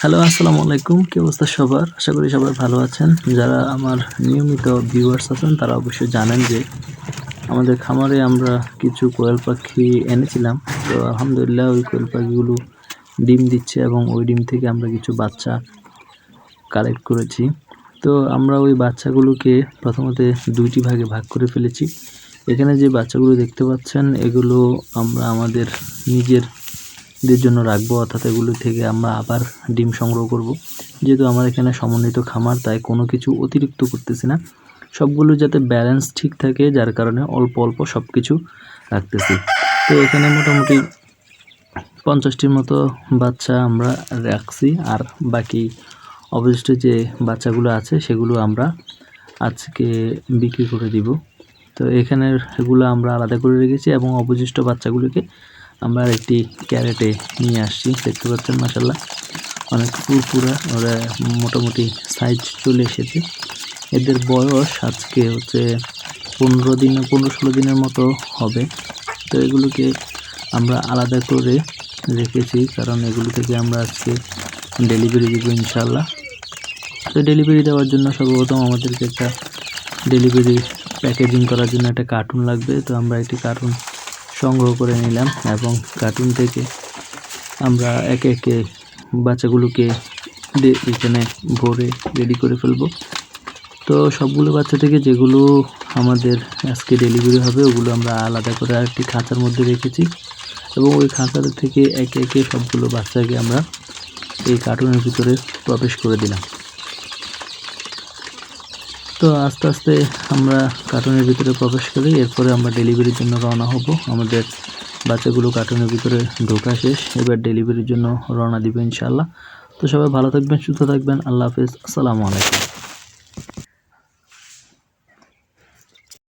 Hello আসসালামু আলাইকুম কি অবস্থা সবার? আশা করি সবাই ভালো আছেন। যারা আমার নিয়মিত ভিউয়ার্স আছেন, তারা অবশ্যই জানেন যে আমাদের খামারে আমরা কিছু কোয়েল পাখি এনেছিলাম। তো আলহামদুলিল্লাহ, ওই কোয়েল পাখিগুলো ডিম দিচ্ছে এবং ওই ডিম থেকে আমরা কিছু বাচ্চা কালেক্ট করেছি। তো আমরা ওই বাচ্চাগুলোকে প্রথমত দুইটি ভাগে ভাগ করে ফেলেছি। এখানে যে বাচ্চাগুলো দেখতে পাচ্ছেন, এগুলো আমরা আমাদের নিজের দের জন্য রাখব, অর্থাৎ এগুলো থেকে আমরা আবার ডিম সংগ্রহ করব। যেহেতু আমার এখানে সমন্বিত খামার, তাই কোনো কিছু অতিরিক্ত করতেছি না। সবগুলো যাতে ব্যালেন্স ঠিক থাকে, যার কারণে অল্প অল্প সব কিছু রাখতেছি। তো এখানে মোটামুটি পঞ্চাশটির মতো বাচ্চা আমরা রাখছি, আর বাকি অবশিষ্ট যে বাচ্চাগুলো আছে, সেগুলো আমরা আজকে বিক্রি করে দিব। তো এখানের এগুলো আমরা আলাদা করে রেখেছি, এবং অবশিষ্ট বাচ্চাগুলোকে আমরা একটি ক্যারেটে নিয়ে আসছি, দেখতে পাচ্ছেন মাসাল্লাহ অনেক পুরপুরা, ওরা মোটামুটি সাইজ চলে এসেছে। এদের বয়স আজকে হচ্ছে পনেরো দিন, পনেরো ষোলো দিনের মতো হবে। তো এগুলোকে আমরা আলাদা করে রেখেছি, কারণ এগুলো থেকে আমরা আজকে ডেলিভারি দিব ইনশাল্লাহ তো ডেলিভারি দেওয়ার জন্য সর্বপ্রথম আমাদেরকে একটা ডেলিভারি প্যাকেজিং করার জন্য একটা কার্টুন লাগবে। তো আমরা একটি কার্টুন সংগ্রহ করে নিলাম এবং কার্টুন থেকে আমরা একে একে বাচ্চাগুলোকে এখানে ভরে রেডি করে ফেলব। তো সবগুলো বাচ্চা থেকে যেগুলো আমাদের আজকে ডেলিভারি হবে, ওগুলো আমরা আলাদা করে একটি খাঁচার মধ্যে রেখেছি এবং ওই খাঁচার থেকে একে একে সবগুলো বাচ্চাকে আমরা এই কার্টুনের ভিতরে প্রবেশ করে দিলাম। তো আস্তে আস্তে আমরা কার্টুনের ভিতরে প্রবেশ করি, এরপরে আমরা ডেলিভারির জন্য রওনা হব। আমাদের বাচ্চাগুলো কার্টুনের ভিতরে ঢোকা শেষ, এবার ডেলিভারির জন্য রওনা দিবে ইনশাল্লাহ তো সবাই ভালো থাকবেন, সুস্থ থাকবেন, আল্লাহ হাফিজ, আসসালামু আলাইকুম।